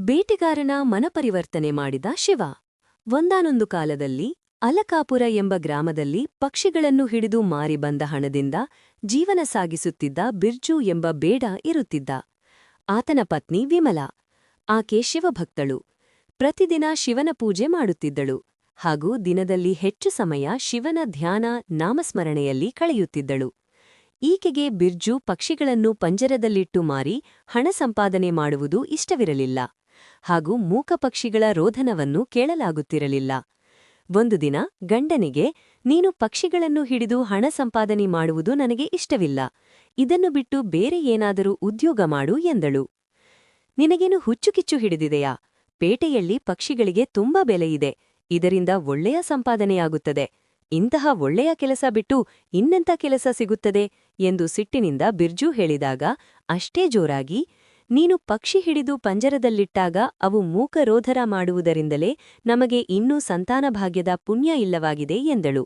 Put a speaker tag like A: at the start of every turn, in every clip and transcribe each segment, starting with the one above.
A: ಬೇಟೆಗಾರನ ಮನಪರಿವರ್ತನೆ ಮಾಡಿದ ಶಿವ. ಒಂದಾನೊಂದು ಕಾಲದಲ್ಲಿ ಅಲಕಾಪುರ ಎಂಬ ಗ್ರಾಮದಲ್ಲಿ ಪಕ್ಷಿಗಳನ್ನು ಹಿಡಿದು ಮಾರಿ ಬಂದ ಹಣದಿಂದ ಜೀವನ ಸಾಗಿಸುತ್ತಿದ್ದ ಬಿರ್ಜು ಎಂಬ ಬೇಡ ಇರುತ್ತಿದ್ದ. ಆತನ ಪತ್ನಿ ವಿಮಲ. ಆಕೆ ಶಿವಭಕ್ತಳು. ಪ್ರತಿದಿನ ಶಿವನ ಪೂಜೆ ಮಾಡುತ್ತಿದ್ದಳು. ಹಾಗೂ ದಿನದಲ್ಲಿ ಹೆಚ್ಚು ಸಮಯ ಶಿವನ ಧ್ಯಾನ ನಾಮಸ್ಮರಣೆಯಲ್ಲಿ ಕಳೆಯುತ್ತಿದ್ದಳು. ಈಕೆಗೆ ಬಿರ್ಜು ಪಕ್ಷಿಗಳನ್ನು ಪಂಜರದಲ್ಲಿಟ್ಟು ಮಾರಿ ಹಣ ಸಂಪಾದನೆ ಮಾಡುವುದು ಇಷ್ಟವಿರಲಿಲ್ಲ. ಹಾಗೂ ಮೂಕ ಪಕ್ಷಿಗಳ ರೋಧನವನ್ನು ಕೇಳಲಾಗುತ್ತಿರಲಿಲ್ಲ. ಒಂದು ದಿನ ಗಂಡನಿಗೆ, ನೀನು ಪಕ್ಷಿಗಳನ್ನು ಹಿಡಿದು ಹಣ ಸಂಪಾದನೆ ಮಾಡುವುದು ನನಗೆ ಇಷ್ಟವಿಲ್ಲ. ಇದನ್ನು ಬಿಟ್ಟು ಬೇರೆ ಏನಾದರೂ ಉದ್ಯೋಗ ಮಾಡು, ಎಂದಳು. ನಿನಗೇನು ಹುಚ್ಚುಕಿಚ್ಚು ಹಿಡಿದಿದೆಯಾ? ಪೇಟೆಯಲ್ಲಿ ಪಕ್ಷಿಗಳಿಗೆ ತುಂಬಾ ಬೆಲೆಯಿದೆ ಇದರಿಂದ ಒಳ್ಳೆಯ ಸಂಪಾದನೆಯಾಗುತ್ತದೆ ಇಂತಹ ಒಳ್ಳೆಯ ಕೆಲಸ ಬಿಟ್ಟು ಇನ್ನೆಂಥ ಕೆಲಸ ಸಿಗುತ್ತದೆ? ಎಂದು ಸಿಟ್ಟಿನಿಂದ ಬಿರ್ಜು ಹೇಳಿದಾಗ, ಅಷ್ಟೇ ಜೋರಾಗಿ ನೀನು ಪಕ್ಷಿ ಹಿಡಿದು ಪಂಜರದಲ್ಲಿಟ್ಟಾಗ ಅವು ಮೂಕರೋಧರ ಮಾಡುವುದರಿಂದಲೇ ನಮಗೆ ಇನ್ನೂ ಸಂತಾನಭಾಗ್ಯದ ಪುಣ್ಯ ಇಲ್ಲವಾಗಿದೆ ಎಂದಳು.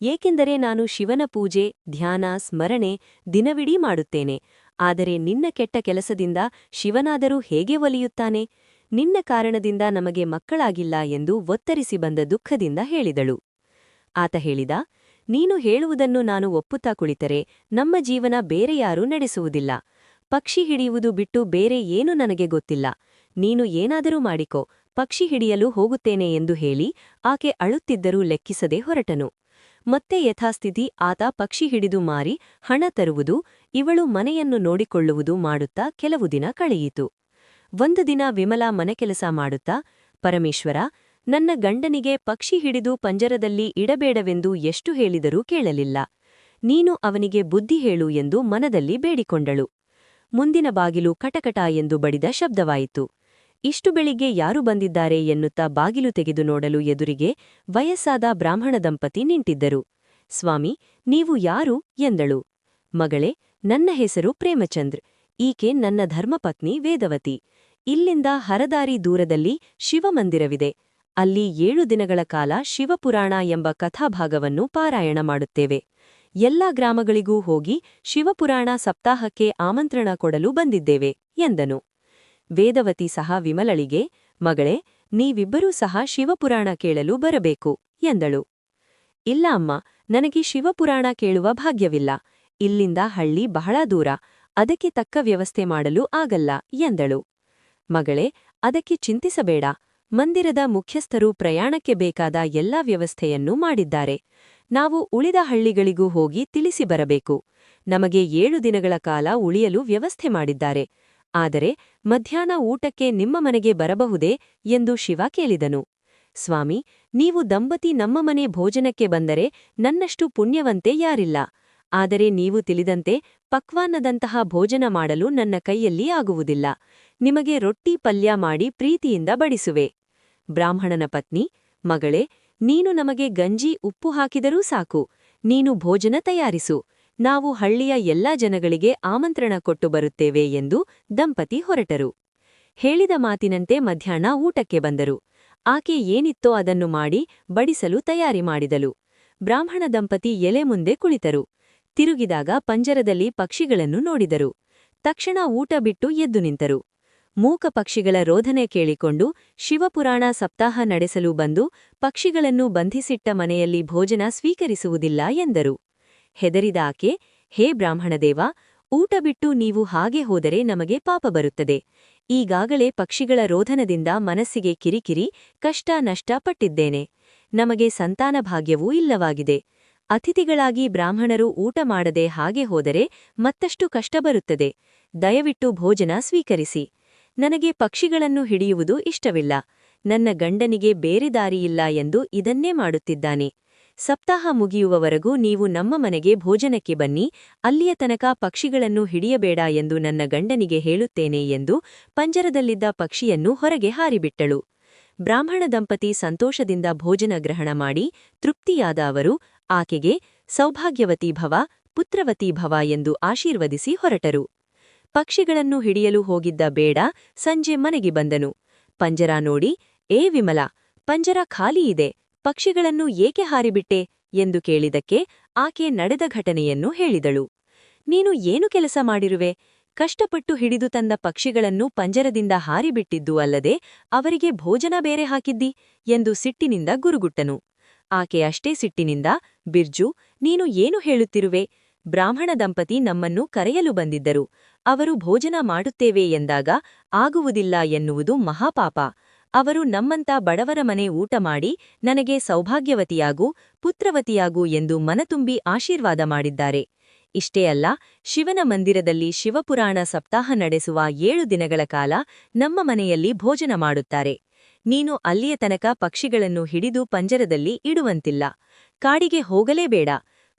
A: ಏಕೆಂದರೆ ನಾನು ಶಿವನ ಪೂಜೆ, ಧ್ಯಾನ, ಸ್ಮರಣೆ ದಿನವಿಡೀ ಮಾಡುತ್ತೇನೆ. ಆದರೆ ನಿನ್ನ ಕೆಟ್ಟ ಕೆಲಸದಿಂದ ಶಿವನಾದರೂ ಹೇಗೆ ಒಲಿಯುತ್ತಾನೆ? ನಿನ್ನ ಕಾರಣದಿಂದ ನಮಗೆ ಮಕ್ಕಳಾಗಿಲ್ಲ ಎಂದು ಒತ್ತರಿಸಿ ಬಂದ ದುಃಖದಿಂದ ಹೇಳಿದಳು. ಆತ ಹೇಳಿದ, ನೀನು ಹೇಳುವುದನ್ನು ನಾನು ಒಪ್ಪುತ್ತಾ ಕುಳಿತರೆ ನಮ್ಮ ಜೀವನ ಬೇರೆ ಯಾರೂ ನಡೆಸುವುದಿಲ್ಲ. ಪಕ್ಷಿ ಹಿಡಿಯುವುದು ಬಿಟ್ಟು ಬೇರೆ ಏನು ನನಗೆ ಗೊತ್ತಿಲ್ಲ. ನೀನು ಏನಾದರೂ ಮಾಡಿಕೋ, ಪಕ್ಷಿ ಹಿಡಿಯಲು ಹೋಗುತ್ತೇನೆ ಎಂದು ಹೇಳಿ ಆಕೆ ಅಳುತ್ತಿದ್ದರೂ ಲೆಕ್ಕಿಸದೆ ಹೊರಟನು. ಮತ್ತೆ ಯಥಾಸ್ಥಿತಿ, ಆತ ಪಕ್ಷಿ ಹಿಡಿದು ಮಾರಿ ಹಣ ತರುವುದು, ಇವಳು ಮನೆಯನ್ನು ನೋಡಿಕೊಳ್ಳುವುದು ಮಾಡುತ್ತಾ ಕೆಲವು ದಿನ ಕಳೆಯಿತು. ಒಂದು ದಿನ ವಿಮಲಾ ಮನೆಕೆಲಸ ಮಾಡುತ್ತಾ, ಪರಮೇಶ್ವರ, ನನ್ನ ಗಂಡನಿಗೆ ಪಕ್ಷಿ ಹಿಡಿದು ಪಂಜರದಲ್ಲಿ ಇಡಬೇಡವೆಂದು ಎಷ್ಟು ಹೇಳಿದರೂ ಕೇಳಲಿಲ್ಲ. ನೀನು ಅವನಿಗೆ ಬುದ್ಧಿ ಹೇಳು ಎಂದು ಮನದಲ್ಲಿ ಬೇಡಿಕೊಂಡಳು. ಮುಂದಿನ ಬಾಗಿಲು ಕಟಕಟ ಎಂದು ಬಡಿದ ಶಬ್ದವಾಯಿತು. ಇಷ್ಟು ಬೆಳಿಗ್ಗೆ ಯಾರು ಬಂದಿದ್ದಾರೆ ಎನ್ನುತ್ತಾ ಬಾಗಿಲು ತೆಗೆದು ನೋಡಲು ಎದುರಿಗೆ ವಯಸ್ಸಾದ ಬ್ರಾಹ್ಮಣ ದಂಪತಿ ನಿಂತಿದ್ದರು. ಸ್ವಾಮಿ, ನೀವು ಯಾರು? ಎಂದಳು. ಮಗಳೇ, ನನ್ನ ಹೆಸರು ಪ್ರೇಮಚಂದ್ರ. ಈಕೆ ನನ್ನ ಧರ್ಮಪತ್ನಿ ವೇದವತಿ. ಇಲ್ಲಿಂದ ಹರದಾರಿ ದೂರದಲ್ಲಿ ಶಿವಮಂದಿರವಿದೆ. ಅಲ್ಲಿ ಏಳು ದಿನಗಳ ಕಾಲ ಶಿವಪುರಾಣ ಎಂಬ ಕಥಾಭಾಗವನ್ನು ಪಾರಾಯಣ ಮಾಡುತ್ತೇವೆ. ಎಲ್ಲ ಗ್ರಾಮಗಳಿಗೂ ಹೋಗಿ ಶಿವಪುರಾಣ ಸಪ್ತಾಹಕ್ಕೆ ಆಮಂತ್ರಣ ಕೊಡಲು ಬಂದಿದ್ದೇವೆ, ಎಂದನು. ವೇದವತಿ ಸಹ ವಿಮಲಳಿಗೆ, ಮಗಳೇ, ನೀವಿಬ್ಬರೂ ಸಹ ಶಿವಪುರಾಣ ಕೇಳಲು ಬರಬೇಕು, ಎಂದಳು. ಇಲ್ಲ ಅಮ್ಮ, ನನಗೆ ಶಿವಪುರಾಣ ಕೇಳುವ ಭಾಗ್ಯವಿಲ್ಲ, ಇಲ್ಲಿಂದ ಹಳ್ಳಿ ಬಹಳ ದೂರ, ಅದಕ್ಕೆ ತಕ್ಕ ವ್ಯವಸ್ಥೆ ಮಾಡಲು ಆಗಲ್ಲ, ಎಂದಳು. ಮಗಳೇ, ಅದಕ್ಕೆ ಚಿಂತಿಸಬೇಡ, ಮಂದಿರದ ಮುಖ್ಯಸ್ಥರು ಪ್ರಯಾಣಕ್ಕೆ ಬೇಕಾದ ಎಲ್ಲಾ ವ್ಯವಸ್ಥೆಯನ್ನು ಮಾಡಿದ್ದಾರೆ. ನಾವು ಉಳಿದ ಹಳ್ಳಿಗಳಿಗೂ ಹೋಗಿ ತಿಳಿಸಿ ಬರಬೇಕು. ನಮಗೆ ಏಳು ದಿನಗಳ ಕಾಲ ಉಳಿಯಲು ವ್ಯವಸ್ಥೆ ಮಾಡಿದ್ದಾರೆ. ಆದರೆ, ಮಧ್ಯಾಹ್ನ ಊಟಕ್ಕೆ ನಿಮ್ಮ ಮನೆಗೆ ಬರಬಹುದೇ ಎಂದು ಶಿವ ಕೇಳಿದನು. ಸ್ವಾಮಿ, ನೀವು ದಂಪತಿ ನಮ್ಮ ಮನೆ ಭೋಜನಕ್ಕೆ ಬಂದರೆ ನನ್ನಷ್ಟು ಪುಣ್ಯವಂತೆ ಯಾರಿಲ್ಲ. ಆದರೆ ನೀವು ತಿಳಿದಂತೆ ಪಕ್ವಾನ್ನದಂತಹ ಭೋಜನ ಮಾಡಲು ನನ್ನ ಕೈಯಲ್ಲಿ ಆಗುವುದಿಲ್ಲ. ನಿಮಗೆ ರೊಟ್ಟಿ ಪಲ್ಯ ಮಾಡಿ ಪ್ರೀತಿಯಿಂದ ಬಡಿಸುವೆ. ಬ್ರಾಹ್ಮಣನ ಪತ್ನಿ, ಮಗಳೇ ನೀನು ನಮಗೆ ಗಂಜಿ, ಉಪ್ಪು ಹಾಕಿದರೂ ಸಾಕು. ನೀನು ಭೋಜನ ತಯಾರಿಸು. ನಾವು ಹಳ್ಳಿಯ ಎಲ್ಲಾ ಜನಗಳಿಗೆ ಆಮಂತ್ರಣ ಕೊಟ್ಟು ಬರುತ್ತೇವೆ ಎಂದು ದಂಪತಿ ಹೊರಟರು. ಹೇಳಿದ ಮಾತಿನಂತೆ ಮಧ್ಯಾಹ್ನ ಊಟಕ್ಕೆ ಬಂದರು. ಆಕೆ ಏನಿತ್ತೋ ಅದನ್ನು ಮಾಡಿ ಬಡಿಸಲು ತಯಾರಿ ಮಾಡಿದಳು. ಬ್ರಾಹ್ಮಣ ದಂಪತಿ ಎಲೆ ಮುಂದೆ ಕುಳಿತರು. ತಿರುಗಿದಾಗ ಪಂಜರದಲ್ಲಿ ಪಕ್ಷಿಗಳನ್ನು ನೋಡಿದರು. ತಕ್ಷಣ ಊಟ ಬಿಟ್ಟು ಎದ್ದು ನಿಂತರು. ಮೂಕ ಪಕ್ಷಿಗಳ ರೋಧನೆ ಕೇಳಿಕೊಂಡು ಶಿವಪುರಾಣ ಸಪ್ತಾಹ ನಡೆಸಲು ಬಂದು ಪಕ್ಷಿಗಳನ್ನು ಬಂಧಿಸಿಟ್ಟ ಮನೆಯಲ್ಲಿ ಭೋಜನ ಸ್ವೀಕರಿಸುವುದಿಲ್ಲ ಎಂದರು. ಹೆದರಿದ ಆಕೆ, ಹೇ ಬ್ರಾಹ್ಮಣದೇವ ಊಟ ಬಿಟ್ಟು ನೀವು ಹಾಗೆ ಹೋದರೆ ನಮಗೆ ಪಾಪ ಬರುತ್ತದೆ. ಈಗಾಗಲೇ ಪಕ್ಷಿಗಳ ರೋಧನದಿಂದ ಮನಸ್ಸಿಗೆ ಕಿರಿಕಿರಿ, ಕಷ್ಟ ನಷ್ಟ ಪಟ್ಟಿದ್ದೇನೆ. ನಮಗೆ ಸಂತಾನ ಭಾಗ್ಯವೂ ಇಲ್ಲವಾಗಿದೆ. ಅತಿಥಿಗಳಾಗಿ ಬ್ರಾಹ್ಮಣರು ಊಟ ಮಾಡದೆ ಹಾಗೆ ಹೋದರೆ ಮತ್ತಷ್ಟು ಕಷ್ಟ ಬರುತ್ತದೆ. ದಯವಿಟ್ಟು ಭೋಜನ ಸ್ವೀಕರಿಸಿ. ನನಗೆ ಪಕ್ಷಿಗಳನ್ನು ಹಿಡಿಯುವುದು ಇಷ್ಟವಿಲ್ಲ. ನನ್ನ ಗಂಡನಿಗೆ ಬೇರೆ ದಾರಿಯಿಲ್ಲ ಎಂದು ಇದನ್ನೇ ಮಾಡುತ್ತಿದ್ದಾನೆ. ಸಪ್ತಾಹ ಮುಗಿಯುವವರೆಗೂ ನೀವು ನಮ್ಮ ಮನೆಗೆ ಭೋಜನಕ್ಕೆ ಬನ್ನಿ. ಅಲ್ಲಿಯ ತನಕ ಪಕ್ಷಿಗಳನ್ನು ಹಿಡಿಯಬೇಡ ಎಂದು ನನ್ನ ಗಂಡನಿಗೆ ಹೇಳುತ್ತೇನೆ ಎಂದು ಪಂಜರದಲ್ಲಿದ್ದ ಪಕ್ಷಿಯನ್ನು ಹೊರಗೆ ಹಾರಿಬಿಟ್ಟಳು. ಬ್ರಾಹ್ಮಣ ದಂಪತಿ ಸಂತೋಷದಿಂದ ಭೋಜನ ಗ್ರಹಣ ಮಾಡಿ ತೃಪ್ತಿಯಾದ ಅವರು, ಆಕೆಗೆ ಸೌಭಾಗ್ಯವತಿ ಭವ, ಪುತ್ರವತಿ ಭವ ಎಂದು ಆಶೀರ್ವದಿಸಿ ಹೊರಟರು. ಪಕ್ಷಿಗಳನ್ನು ಹಿಡಿಯಲು ಹೋಗಿದ್ದ ಬೇಡ, ಸಂಜೆ ಮನೆಗೆ ಬಂದನು. ಪಂಜರ ನೋಡಿ, ಏ ವಿಮಲ, ಪಂಜರ ಖಾಲಿ ಇದೆ, ಪಕ್ಷಿಗಳನ್ನು ಏಕೆ ಹಾರಿಬಿಟ್ಟೆ? ಎಂದು ಕೇಳಿದಕ್ಕೆ ಆಕೆ ನಡೆದ ಘಟನೆಯನ್ನು ಹೇಳಿದಳು. ನೀನು ಏನು ಕೆಲಸ ಮಾಡಿರುವೆ? ಕಷ್ಟಪಟ್ಟು ಹಿಡಿದು ತಂದ ಪಕ್ಷಿಗಳನ್ನು ಪಂಜರದಿಂದ ಹಾರಿಬಿಟ್ಟಿದ್ದು ಅಲ್ಲದೆ ಅವರಿಗೆ ಭೋಜನ ಬೇರೆ ಹಾಕಿದ್ದಿ? ಎಂದು ಸಿಟ್ಟಿನಿಂದ ಗುರುಗುಟ್ಟನು. ಆಕೆ ಅಷ್ಟೇ ಸಿಟ್ಟಿನಿಂದ, ಬಿರ್ಜು, ನೀನು ಏನು ಹೇಳುತ್ತಿರುವೆ? ಬ್ರಾಹ್ಮಣ ದಂಪತಿ ನಮ್ಮನ್ನು ಕರೆಯಲು ಬಂದಿದ್ದರು. ಅವರು ಭೋಜನ ಮಾಡುತ್ತೇವೆ ಎಂದಾಗ, ಆಗುವುದಿಲ್ಲ ಎನ್ನುವುದು ಮಹಾಪಾಪ. ಅವರು ನಮ್ಮಂತ ಬಡವರ ಮನೆ ಊಟ ಮಾಡಿ, ನನಗೆ ಸೌಭಾಗ್ಯವತಿಯಾಗು, ಪುತ್ರವತಿಯಾಗು ಎಂದು ಮನತುಂಬಿ ಆಶೀರ್ವಾದ ಮಾಡಿದ್ದಾರೆ. ಇಷ್ಟೇ ಅಲ್ಲ, ಶಿವನ ಮಂದಿರದಲ್ಲಿ ಶಿವಪುರಾಣ ಸಪ್ತಾಹ ನಡೆಸುವ ಏಳು ದಿನಗಳ ಕಾಲ ನಮ್ಮ ಮನೆಯಲ್ಲಿ ಭೋಜನ ಮಾಡುತ್ತಾರೆ. ನೀನು ಅಲ್ಲಿಯ ತನಕ ಪಕ್ಷಿಗಳನ್ನು ಹಿಡಿದು ಪಂಜರದಲ್ಲಿ ಇಡುವಂತಿಲ್ಲ. ಕಾಡಿಗೆ ಹೋಗಲೇಬೇಡ.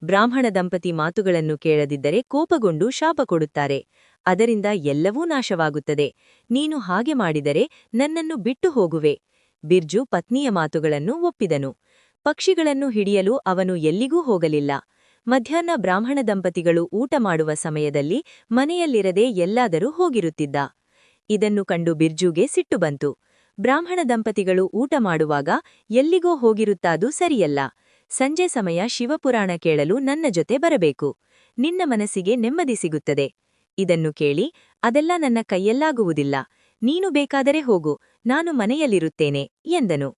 A: ಬ್ರಾಹ್ಮಣ ದಂಪತಿ ಮಾತುಗಳನ್ನು ಕೇಳದಿದ್ದರೆ ಕೋಪಗೊಂಡು ಶಾಪ ಕೊಡುತ್ತಾರೆ. ಅದರಿಂದ ಎಲ್ಲವೂ ನಾಶವಾಗುತ್ತದೆ. ನೀನು ಹಾಗೆ ಮಾಡಿದರೆ ನನ್ನನ್ನು ಬಿಟ್ಟು ಹೋಗುವೆ. ಬಿರ್ಜು ಪತ್ನಿಯ ಮಾತುಗಳನ್ನು ಒಪ್ಪಿದನು. ಪಕ್ಷಿಗಳನ್ನು ಹಿಡಿಯಲು ಅವನು ಎಲ್ಲಿಗೂ ಹೋಗಲಿಲ್ಲ. ಮಧ್ಯಾಹ್ನ ಬ್ರಾಹ್ಮಣ ದಂಪತಿಗಳು ಊಟ ಮಾಡುವ ಸಮಯದಲ್ಲಿ ಮನೆಯಲ್ಲಿರದೆ ಎಲ್ಲಾದರೂ ಹೋಗಿರುತ್ತಿದ್ದ. ಇದನ್ನು ಕಂಡು ಬಿರ್ಜುಗೆ ಸಿಟ್ಟು ಬಂತು. ಬ್ರಾಹ್ಮಣ ದಂಪತಿಗಳು ಊಟ ಮಾಡುವಾಗ ಎಲ್ಲಿಗೋ ಹೋಗಿರುತ್ತಾದು ಸರಿಯಲ್ಲ. ಸಂಜೆ ಸಮಯ ಶಿವಪುರಾಣ ಕೇಳಲು ನನ್ನ ಜೊತೆ ಬರಬೇಕು. ನಿನ್ನ ಮನಸ್ಸಿಗೆ ನೆಮ್ಮದಿ ಸಿಗುತ್ತದೆ. ಇದನ್ನು ಕೇಳಿ ಅದೆಲ್ಲ ನನ್ನ ಕೈಯಲ್ಲಾಗುವುದಿಲ್ಲ. ನೀನು ಬೇಕಾದರೆ ಹೋಗು. ನಾನು ಮನೆಯಲ್ಲಿರುತ್ತೇನೆ, ಎಂದನು.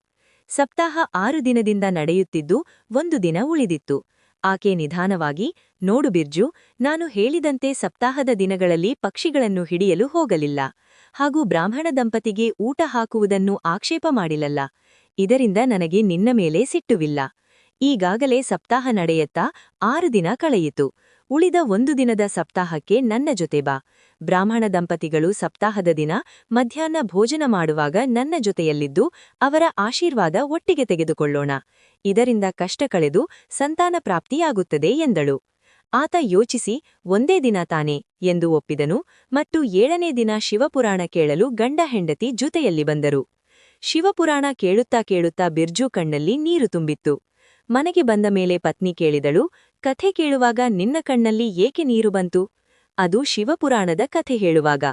A: ಸಪ್ತಾಹ ಆರು ದಿನದಿಂದ ನಡೆಯುತ್ತಿದ್ದು ಒಂದು ದಿನ ಉಳಿದಿತ್ತು. ಆಕೆ ನಿಧಾನವಾಗಿ, ನೋಡು ಬಿರ್ಜು, ನಾನು ಹೇಳಿದಂತೆ ಸಪ್ತಾಹದ ದಿನಗಳಲ್ಲಿ ಪಕ್ಷಿಗಳನ್ನು ಹಿಡಿಯಲು ಹೋಗಲಿಲ್ಲ. ಹಾಗೂ ಬ್ರಾಹ್ಮಣ ದಂಪತಿಗೆ ಊಟ ಹಾಕುವುದನ್ನು ಆಕ್ಷೇಪ ಮಾಡಿಲ್ಲಲ್ಲ ಇದರಿಂದ ನನಗೆ ನಿನ್ನ ಮೇಲೆ ಸಿಟ್ಟುವಿಲ್ಲ. ಈಗಾಗಲೇ ಸಪ್ತಾಹ ನಡೆಯುತ್ತಾ ಆರು ದಿನ ಕಳೆಯಿತು. ಉಳಿದ ಒಂದು ದಿನದ ಸಪ್ತಾಹಕ್ಕೆ ನನ್ನ ಜೊತೆ ಬಾ. ಬ್ರಾಹ್ಮಣ ದಂಪತಿಗಳು ಸಪ್ತಾಹದ ದಿನ ಮಧ್ಯಾಹ್ನ ಭೋಜನ ಮಾಡುವಾಗ ನನ್ನ ಜೊತೆಯಲ್ಲಿದ್ದು ಅವರ ಆಶೀರ್ವಾದ ಒಟ್ಟಿಗೆ ತೆಗೆದುಕೊಳ್ಳೋಣ. ಇದರಿಂದ ಕಷ್ಟ ಕಳೆದು ಸಂತಾನ ಪ್ರಾಪ್ತಿಯಾಗುತ್ತದೆ ಎಂದಳು. ಆತ ಯೋಚಿಸಿ, ಒಂದೇ ದಿನ ತಾನೆ ಎಂದು ಒಪ್ಪಿದನು ಮತ್ತು ಏಳನೇ ದಿನ ಶಿವಪುರಾಣ ಕೇಳಲು ಗಂಡ ಹೆಂಡತಿ ಜೊತೆಯಲ್ಲಿ ಬಂದರು. ಶಿವಪುರಾಣ ಕೇಳುತ್ತಾ ಕೇಳುತ್ತಾ ಬಿರ್ಜು ಕಣ್ಣಲ್ಲಿ ನೀರು ತುಂಬಿತ್ತು. ಮನೆಗೆ ಬಂದ ಮೇಲೆ ಪತ್ನಿ ಕೇಳಿದಳು, ಕಥೆ ಕೇಳುವಾಗ ನಿನ್ನ ಕಣ್ಣಲ್ಲಿ ಏಕೆ ನೀರು ಬಂತು? ಅದು ಶಿವಪುರಾಣದ ಕಥೆ ಹೇಳುವಾಗ,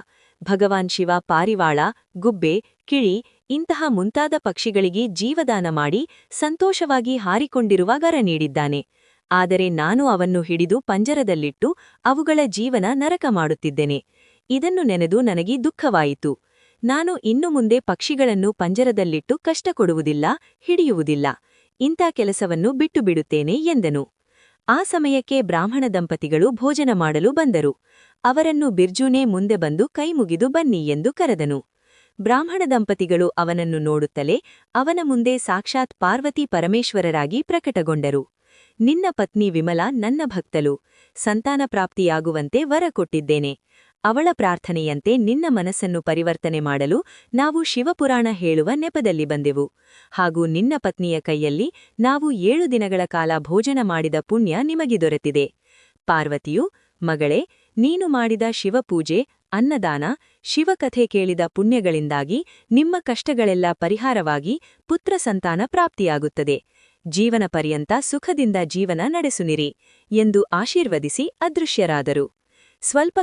A: ಭಗವಾನ್ ಶಿವ, ಪಾರಿವಾಳ, ಗುಬ್ಬೆ, ಕಿಳಿ, ಇಂತಹ ಮುಂತಾದ ಪಕ್ಷಿಗಳಿಗೆ ಜೀವದಾನ ಮಾಡಿ ಸಂತೋಷವಾಗಿ ಹಾರಿಕೊಂಡಿರುವ ಗರ ನೀಡಿದ್ದಾನೆ. ಆದರೆ ನಾನು ಅವನ್ನು ಹಿಡಿದು ಪಂಜರದಲ್ಲಿಟ್ಟು ಅವುಗಳ ಜೀವನ ನರಕ ಮಾಡುತ್ತಿದ್ದೇನೆ. ಇದನ್ನು ನೆನೆದು ನನಗೆ ದುಃಖವಾಯಿತು. ನಾನು ಇನ್ನು ಮುಂದೆ ಪಕ್ಷಿಗಳನ್ನು ಪಂಜರದಲ್ಲಿಟ್ಟು ಕಷ್ಟ ಕೊಡುವುದಿಲ್ಲ ಹಿಡಿಯುವುದಿಲ್ಲ. ಇಂಥ ಕೆಲಸವನ್ನು ಬಿಟ್ಟು ಬಿಡುತ್ತೇನೆ ಎಂದನು. ಆ ಸಮಯಕ್ಕೆ ಬ್ರಾಹ್ಮಣ ದಂಪತಿಗಳು ಭೋಜನ ಮಾಡಲು ಬಂದರು. ಅವರನ್ನು ಬಿರ್ಜುನೇ ಮುಂದೆ ಬಂದು ಕೈಮುಗಿದು ಬನ್ನಿ ಎಂದು ಕರೆದನು. ಬ್ರಾಹ್ಮಣ ದಂಪತಿಗಳು ಅವನನ್ನು ನೋಡುತ್ತಲೇ ಅವನ ಮುಂದೆ ಸಾಕ್ಷಾತ್ ಪಾರ್ವತಿ ಪರಮೇಶ್ವರರಾಗಿ ಪ್ರಕಟಗೊಂಡರು. ನಿನ್ನ ಪತ್ನಿ ವಿಮಲಾ ನನ್ನ ಭಕ್ತಲು ಸಂತಾನ ಪ್ರಾಪ್ತಿಯಾಗುವಂತೆ ವರ ಕೊಟ್ಟಿದ್ದೇನೆ. ಅವಳ ಪ್ರಾರ್ಥನೆಯಂತೆ ನಿನ್ನ ಮನಸ್ಸನ್ನು ಪರಿವರ್ತನೆ ಮಾಡಲು ನಾವು ಶಿವಪುರಾಣ ಹೇಳುವ ನೆಪದಲ್ಲಿ ಬಂದೆವು. ಹಾಗೂ ನಿನ್ನ ಪತ್ನಿಯ ಕೈಯಲ್ಲಿ ನಾವು ಏಳು ದಿನಗಳ ಕಾಲ ಭೋಜನ ಮಾಡಿದ ಪುಣ್ಯ ನಿಮಗೆ ದೊರೆತಿದೆ. ಪಾರ್ವತಿಯು, ಮಗಳೇ, ನೀನು ಮಾಡಿದ ಶಿವಪೂಜೆ, ಅನ್ನದಾನ, ಶಿವಕಥೆ ಕೇಳಿದ ಪುಣ್ಯಗಳಿಂದಾಗಿ ನಿಮ್ಮ ಕಷ್ಟಗಳೆಲ್ಲ ಪರಿಹಾರವಾಗಿ ಪುತ್ರ ಸಂತಾನ ಪ್ರಾಪ್ತಿಯಾಗುತ್ತದೆ. ಜೀವನ ಪರ್ಯಂತ ಸುಖದಿಂದ ಜೀವನ ನಡೆಸುನಿರಿ ಎಂದು ಆಶೀರ್ವದಿಸಿ ಅದೃಶ್ಯರಾದರು. ಸ್ವಲ್ಪ